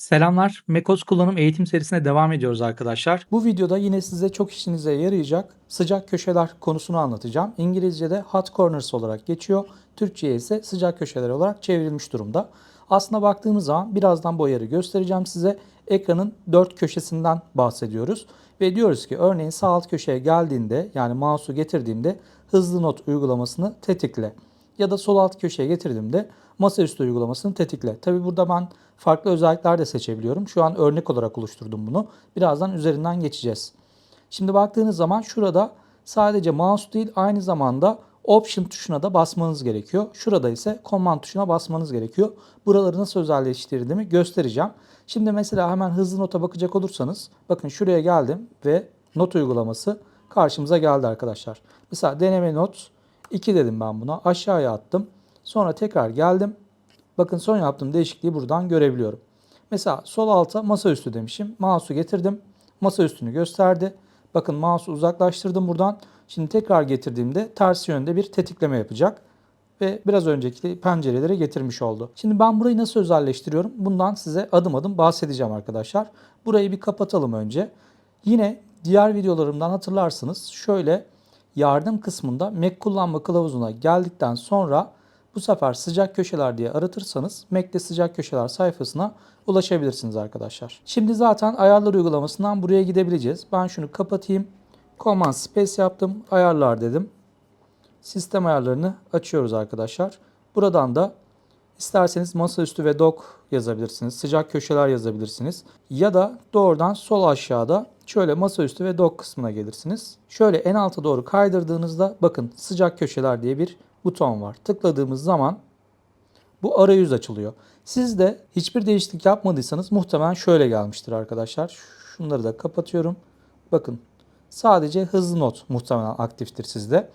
Selamlar. macOS kullanım eğitim serisine devam ediyoruz arkadaşlar. Bu videoda yine size çok işinize yarayacak sıcak köşeler konusunu anlatacağım. İngilizce'de hot corners olarak geçiyor. Türkçe'ye ise sıcak köşeler olarak çevrilmiş durumda. Aslına baktığımız zaman birazdan bu ayarı göstereceğim size. Ekranın dört köşesinden bahsediyoruz. Ve diyoruz ki örneğin sağ alt köşeye geldiğinde yani mouse'u getirdiğimde hızlı not uygulamasını tetikle ya da sol alt köşeye getirdiğimde masaüstü uygulamasını tetikle. Tabi burada ben farklı özellikler de seçebiliyorum. Şu an örnek olarak oluşturdum bunu. Birazdan üzerinden geçeceğiz. Şimdi baktığınız zaman şurada sadece mouse değil aynı zamanda Option tuşuna da basmanız gerekiyor. Şurada ise Command tuşuna basmanız gerekiyor. Buraları nasıl özelleştirdiğimi göstereceğim. Şimdi mesela hemen hızlı nota bakacak olursanız bakın şuraya geldim ve not uygulaması karşımıza geldi arkadaşlar. Mesela deneme not 2 dedim ben buna. Aşağıya attım. Sonra tekrar geldim. Bakın son yaptığım değişikliği buradan görebiliyorum. Mesela sol alta masaüstü demişim. Mouse'u getirdim. Masaüstünü gösterdi. Bakın mouse'u uzaklaştırdım buradan. Şimdi tekrar getirdiğimde ters yönde bir tetikleme yapacak. Ve biraz önceki pencerelere getirmiş oldu. Şimdi ben burayı nasıl özelleştiriyorum? Bundan size adım adım bahsedeceğim arkadaşlar. Burayı bir kapatalım önce. Yine diğer videolarımdan hatırlarsınız. Şöyle yardım kısmında Mac kullanma kılavuzuna geldikten sonra bu sefer sıcak köşeler diye aratırsanız Mac'te sıcak köşeler sayfasına ulaşabilirsiniz arkadaşlar. Şimdi zaten ayarlar uygulamasından buraya gidebileceğiz. Ben şunu kapatayım. Command Space yaptım. Ayarlar dedim. Sistem ayarlarını açıyoruz arkadaşlar. Buradan da isterseniz masaüstü ve dock yazabilirsiniz. Sıcak köşeler yazabilirsiniz. Ya da doğrudan sol aşağıda şöyle masaüstü ve dock kısmına gelirsiniz. Şöyle en alta doğru kaydırdığınızda bakın sıcak köşeler diye bir buton var. Tıkladığımız zaman bu arayüz açılıyor. Siz de hiçbir değişiklik yapmadıysanız muhtemelen şöyle gelmiştir arkadaşlar. Şunları da kapatıyorum. Bakın sadece hızlı not muhtemelen aktiftir sizde.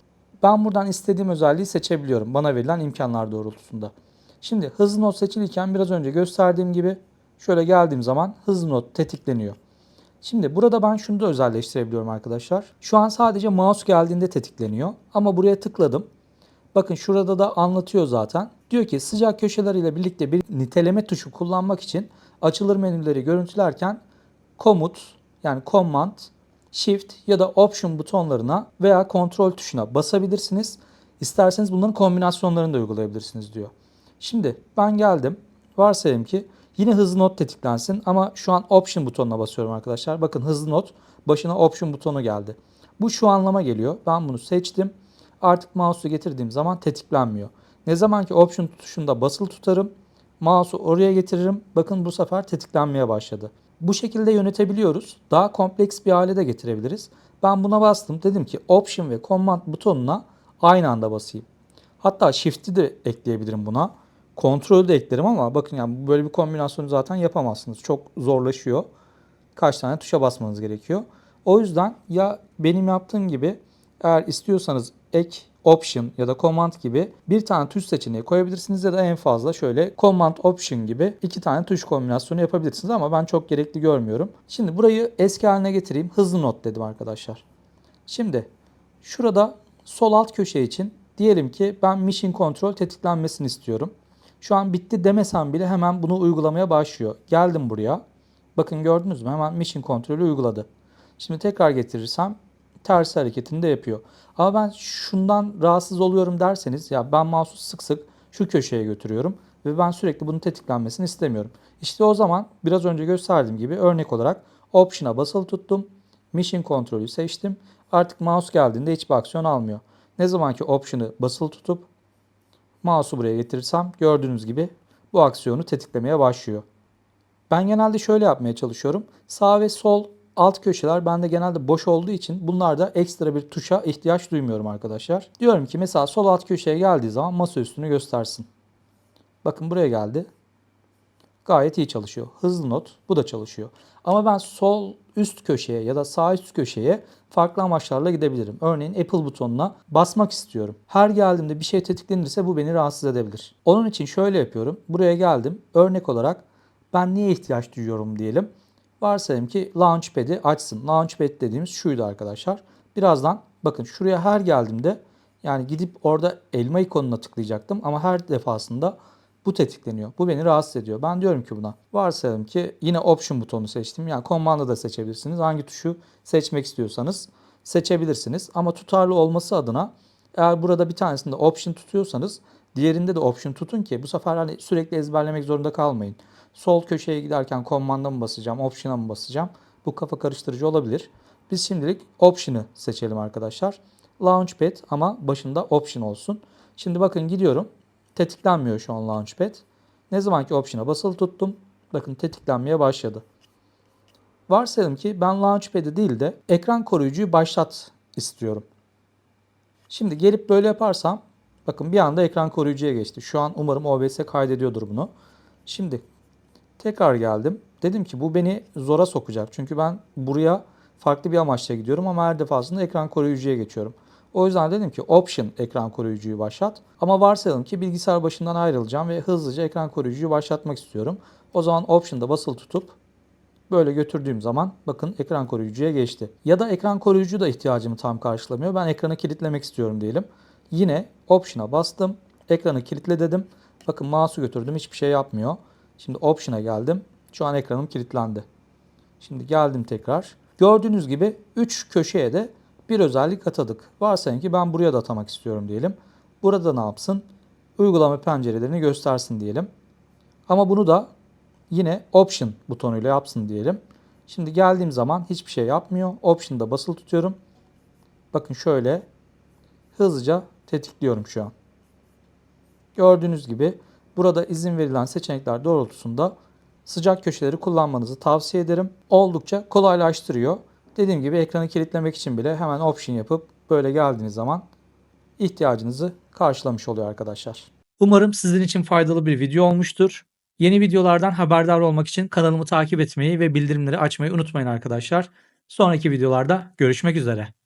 Ben buradan istediğim özelliği seçebiliyorum bana verilen imkanlar doğrultusunda. Şimdi hızlı not seçilirken biraz önce gösterdiğim gibi şöyle geldiğim zaman hızlı not tetikleniyor. Şimdi burada ben şunu da özelleştirebiliyorum arkadaşlar. Şu an sadece mouse geldiğinde tetikleniyor ama buraya tıkladım. Bakın şurada da anlatıyor zaten. Diyor ki sıcak köşeler ile birlikte bir niteleme tuşu kullanmak için açılır menüleri görüntülerken komut yani command, shift ya da option butonlarına veya kontrol tuşuna basabilirsiniz. İsterseniz bunların kombinasyonlarını da uygulayabilirsiniz diyor. Şimdi ben geldim. Varsayalım ki yine hızlı not tetiklensin ama şu an option butonuna basıyorum arkadaşlar. Bakın hızlı not başına option butonu geldi. Bu şu anlama geliyor. Ben bunu seçtim. Artık mouse'u getirdiğim zaman tetiklenmiyor. Ne zaman ki option tuşunda basılı tutarım, mouse'u oraya getiririm. Bakın bu sefer tetiklenmeye başladı. Bu şekilde yönetebiliyoruz. Daha kompleks bir hale de getirebiliriz. Ben buna bastım. Dedim ki option ve command butonuna aynı anda basayım. Hatta shift'i de ekleyebilirim buna. Kontrolü de eklerim ama bakın yani böyle bir kombinasyonu zaten yapamazsınız. Çok zorlaşıyor. Kaç tane tuşa basmanız gerekiyor. O yüzden ya benim yaptığım gibi eğer istiyorsanız ek option ya da command gibi bir tane tuş seçeneği koyabilirsiniz ya da en fazla şöyle command option gibi iki tane tuş kombinasyonu yapabilirsiniz ama ben çok gerekli görmüyorum. Şimdi burayı eski haline getireyim. Hızlı not dedim arkadaşlar. Şimdi şurada sol alt köşe için diyelim ki ben mission control tetiklenmesini istiyorum. Şu an bitti demesem bile hemen bunu uygulamaya başlıyor. Geldim buraya. Bakın gördünüz mü? Hemen mission kontrolü uyguladı. Şimdi tekrar getirirsem ters hareketini de yapıyor. Ama ben şundan rahatsız oluyorum derseniz ya ben mouse'u sık sık şu köşeye götürüyorum ve ben sürekli bunun tetiklenmesini istemiyorum. İşte o zaman biraz önce gösterdiğim gibi örnek olarak Option'a basılı tuttum. Mission kontrolü seçtim. Artık mouse geldiğinde hiçbir aksiyon almıyor. Ne zaman ki Option'ı basılı tutup mouse'u buraya getirirsem gördüğünüz gibi bu aksiyonu tetiklemeye başlıyor. Ben genelde şöyle yapmaya çalışıyorum. Sağ ve sol alt köşeler bende genelde boş olduğu için bunlarda ekstra bir tuşa ihtiyaç duymuyorum arkadaşlar. Diyorum ki mesela sol alt köşeye geldiği zaman masa üstünü göstersin. Bakın buraya geldi. Gayet iyi çalışıyor. Hızlı not bu da çalışıyor. Ama ben sol üst köşeye ya da sağ üst köşeye farklı amaçlarla gidebilirim. Örneğin Apple butonuna basmak istiyorum. Her geldiğimde bir şey tetiklenirse bu beni rahatsız edebilir. Onun için şöyle yapıyorum. Buraya geldim. Örnek olarak ben niye ihtiyaç duyuyorum diyelim. Varsayalım ki Launchpad'i açsın. Launchpad dediğimiz şuydu arkadaşlar. Birazdan bakın şuraya her geldiğimde yani gidip orada elma ikonuna tıklayacaktım ama her defasında Bu tetikleniyor. Bu beni rahatsız ediyor. Ben diyorum ki buna varsayalım ki yine option butonu seçtim. Yani command'ı da seçebilirsiniz. Hangi tuşu seçmek istiyorsanız seçebilirsiniz. Ama tutarlı olması adına eğer burada bir tanesinde option tutuyorsanız diğerinde de option tutun ki bu sefer hani sürekli ezberlemek zorunda kalmayın. Sol köşeye giderken command'a mı basacağım, option'a mı basacağım? Bu kafa karıştırıcı olabilir. Biz şimdilik option'ı seçelim arkadaşlar. Launchpad ama başında option olsun. Şimdi bakın gidiyorum. Tetiklenmiyor şu an Launchpad. Ne zamanki option'a basılı tuttum. Bakın tetiklenmeye başladı. Varsayalım ki ben Launchpad'i değil de ekran koruyucuyu başlat istiyorum. Şimdi gelip böyle yaparsam bakın bir anda ekran koruyucuya geçti. Şu an umarım OBS kaydediyordur bunu. Şimdi tekrar geldim. Dedim ki bu beni zora sokacak. Çünkü ben buraya farklı bir amaçla gidiyorum ama her defasında ekran koruyucuya geçiyorum. O yüzden dedim ki option ekran koruyucuyu başlat. Ama varsayalım ki bilgisayar başından ayrılacağım ve hızlıca ekran koruyucuyu başlatmak istiyorum. O zaman option'da basılı tutup böyle götürdüğüm zaman bakın ekran koruyucuya geçti. Ya da ekran koruyucu da ihtiyacımı tam karşılamıyor. Ben ekranı kilitlemek istiyorum diyelim. Yine option'a bastım. Ekranı kilitle dedim. Bakın mouse'u götürdüm hiçbir şey yapmıyor. Şimdi option'a geldim. Şu an ekranım kilitlendi. Şimdi geldim tekrar. Gördüğünüz gibi 3 köşeye de bir özellik atadık. Varsayın ki ben buraya da atamak istiyorum diyelim. Burada ne yapsın? Uygulama pencerelerini göstersin diyelim. Ama bunu da yine Option butonuyla yapsın diyelim. Şimdi geldiğim zaman hiçbir şey yapmıyor. Option'da basılı tutuyorum. Bakın şöyle hızlıca tetikliyorum şu an. Gördüğünüz gibi burada izin verilen seçenekler doğrultusunda sıcak köşeleri kullanmanızı tavsiye ederim. Oldukça kolaylaştırıyor. Dediğim gibi ekranı kilitlemek için bile hemen option yapıp böyle geldiğiniz zaman ihtiyacınızı karşılamış oluyor arkadaşlar. Umarım sizin için faydalı bir video olmuştur. Yeni videolardan haberdar olmak için kanalımı takip etmeyi ve bildirimleri açmayı unutmayın arkadaşlar. Sonraki videolarda görüşmek üzere.